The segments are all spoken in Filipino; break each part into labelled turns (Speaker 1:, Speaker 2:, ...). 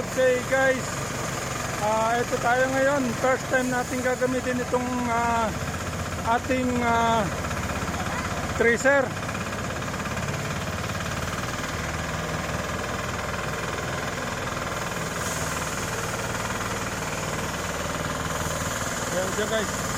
Speaker 1: good day guys. Ah, ito tayo ngayon. First time natin gagamitin itong ah, ating ah, tracer. Ayan siya guys.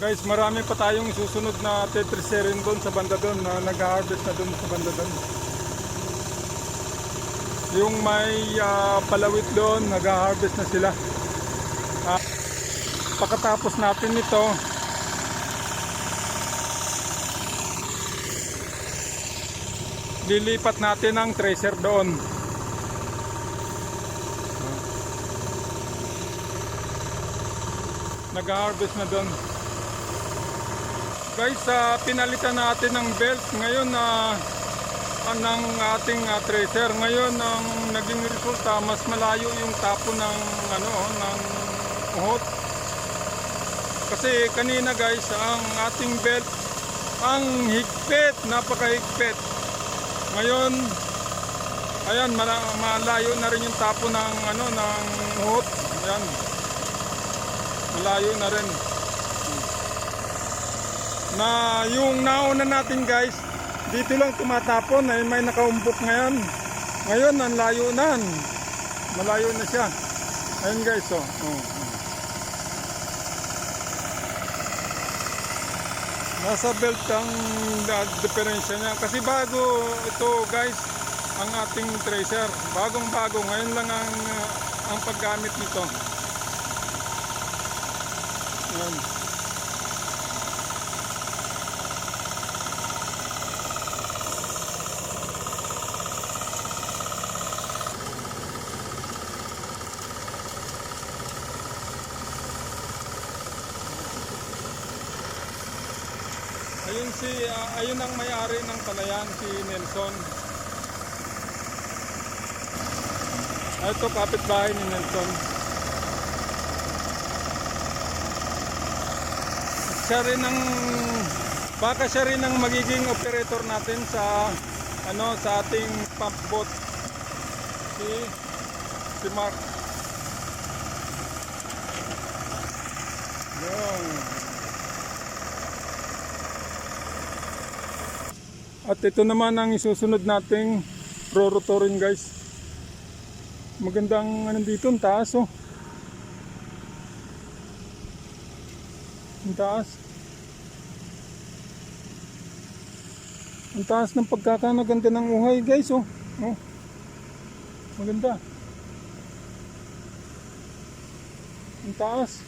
Speaker 1: Guys, marami pa tayong susunod na tetriserin doon sa banda doon na nag-harvest na doon sa banda doon. Yung may ah, palawit doon, nag-harvest na sila. Ah, pagkatapos natin ito, lilipat natin ang tracer doon. Nag-harvest na doon. Guys, ah, pinalitan natin ng belt ngayon na ng ating ah, tracer. Ngayon ang naging resulta mas malayo yung tapo ng ano ng uhot. Kasi kanina guys, ang ating belt ang higpit, napakahigpit. Ngayon ayan mala- malayo na rin yung tapo ng ano ng uhot. Ayan. Malayo na rin na yung nauna natin guys dito lang tumatapon ay may nakaumpok ngayon. Ngayon ang layo malayo na siya. Ayun guys oh, oh. nasa belt ang diferensya niya. Kasi bago ito guys ang ating tracer. Bagong bago. Ngayon lang ang, ang paggamit nito. Yan. Ayun si ah, ayun ang may-ari ng palayan si Nelson. Ah, Ito kapitbahay ni Nelson. Siya rin ang baka siya rin ang magiging operator natin sa ano sa ating pump boat. Si si Mark. Yun. At ito naman ang isusunod nating prorotorin guys. Magandang ano dito, ang taas oh. Ang taas. Ang taas ng pagkakanaganda ng uhay guys oh. oh. Maganda. Ang taas.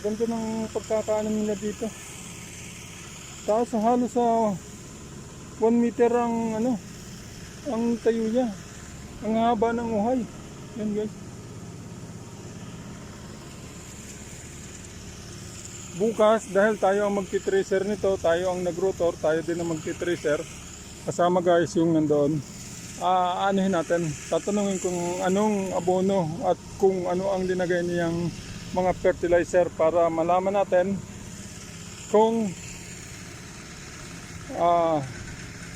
Speaker 1: Ganda ng pagkakaano nila dito. Taas oh, halos sa 1 meter ang ano ang tayo niya. Ang haba ng uhay. Yan guys. Bukas, dahil tayo ang magti-tracer nito, tayo ang nag-rotor, tayo din ang magti-tracer. Kasama guys yung nandoon. Ah, anuhin natin. Tatanungin kung anong abono at kung ano ang linagay niyang mga fertilizer para malaman natin kung ah,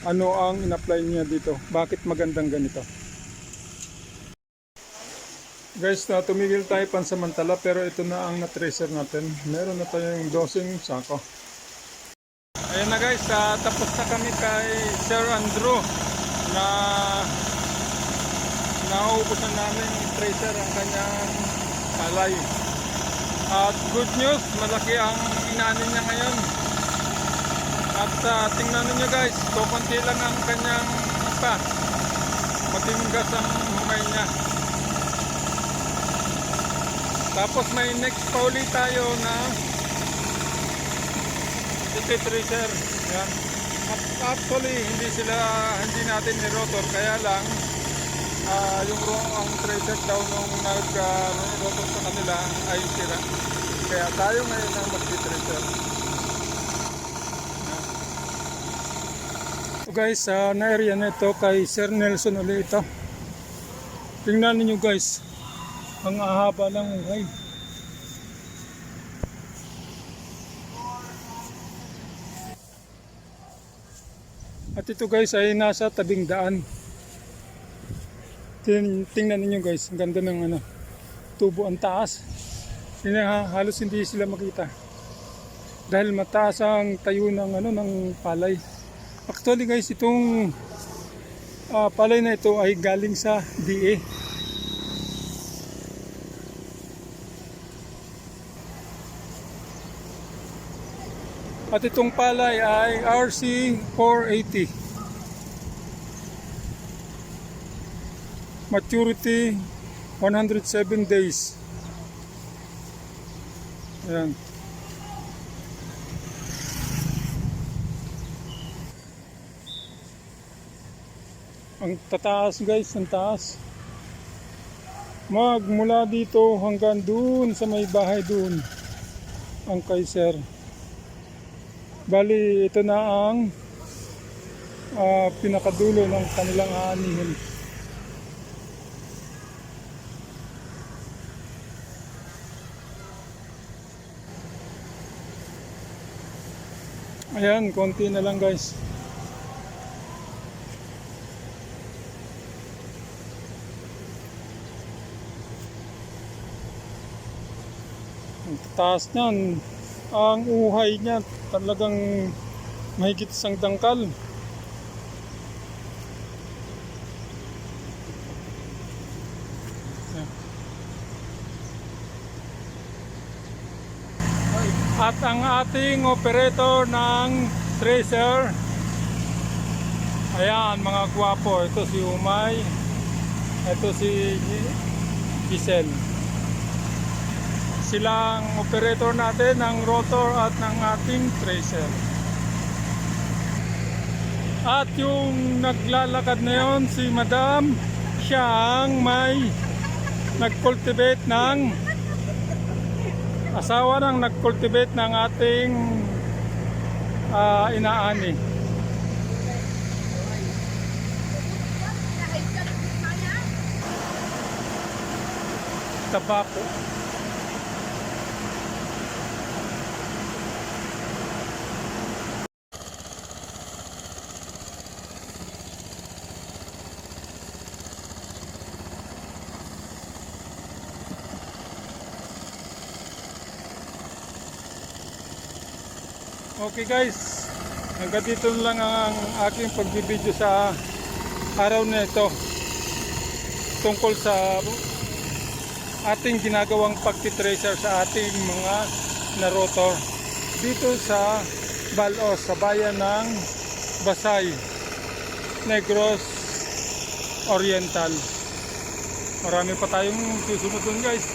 Speaker 1: ano ang in-apply niya dito. Bakit magandang ganito. Guys, na tumigil tayo pansamantala pero ito na ang na-tracer natin. Meron na tayong dosing sako. Ayan na guys, ah, tapos na kami kay Sir Andrew na naubos na namin tracer ang kanyang palay. At good news, malaki ang inaanin niya ngayon. At ah, tingnan niyo guys, kukunti lang ang kanyang pa. Matimgas ang humay niya. Tapos may next pa ulit tayo na ticket tracer. Yan. At actually, hindi sila, hindi natin ni-rotor. Kaya lang, ah, yung ang tracer daw nung nag-rotor sa kanila ay sira. Kaya tayo ngayon ang mag-tracer. Guys, na-area na ito kay Sir Nelson ulit ito. Tingnan niyo guys, ang ahaba ng uhay. At ito guys ay nasa tabing daan. Tin tingnan niyo guys, ang ganda ng ano, tubo ang taas. Ha, halos hindi sila makita. Dahil mataas ang tayo ng ano ng palay. Actually guys, itong ah, palay na ito ay galing sa DA. At itong palay ay RC 480. Maturity 107 days. Ayan. Ang tataas guys, ang taas. Magmula dito hanggang doon sa may bahay doon ang Kaiser. Bali, ito na ang ah, pinakadulo ng kanilang aanihin. Ayan, konti na lang guys. Taas niyan. Ang uhay niya talagang mahigit isang dangkal. At ang ating operator ng tracer, ayan mga gwapo, ito si Umay, ito si Giselle. Silang operator natin ng rotor at ng ating tracer. At yung naglalakad na yon si Madam, siya ang may nag-cultivate ng asawa ng nag-cultivate ng ating ah, inaani. Tabako. Okay guys, hanggang dito lang ang aking pagbibideo sa araw na ito tungkol sa ating ginagawang pagtitracer sa ating mga narotor dito sa Balos, sa bayan ng Basay, Negros Oriental. Marami pa tayong susunod dun guys.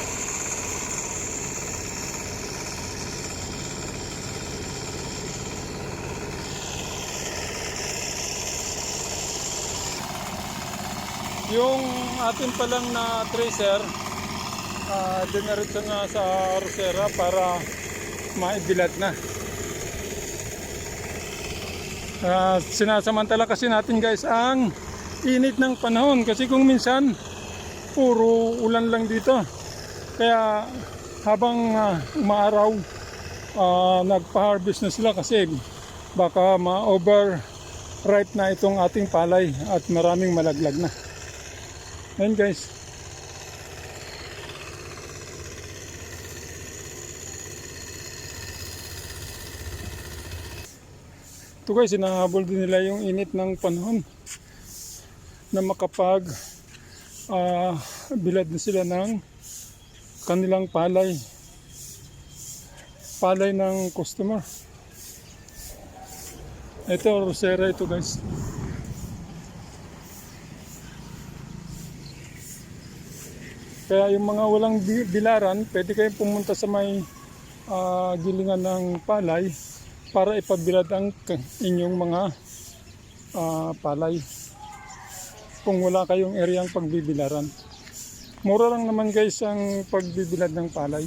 Speaker 1: Yung atin palang na tracer, uh, dinaritso na sa Rosera para maibilad na. Ah, sinasamantala kasi natin guys ang init ng panahon kasi kung minsan puro ulan lang dito. Kaya habang ah, umaaraw, ah, nagpa-harvest na sila kasi baka ma-over ripe na itong ating palay at maraming malaglag na. Ayun guys. Ito guys, inahabol din nila yung init ng panahon na makapag ah, bilad na sila ng kanilang palay. Palay ng customer. Ito rosera ito guys Kaya yung mga walang bi- bilaran, pwede kayong pumunta sa may ah, gilingan ng palay para ipabilad ang inyong mga ah, palay. Kung wala kayong areang pagbibilaran. Mura lang naman guys ang pagbibilad ng palay.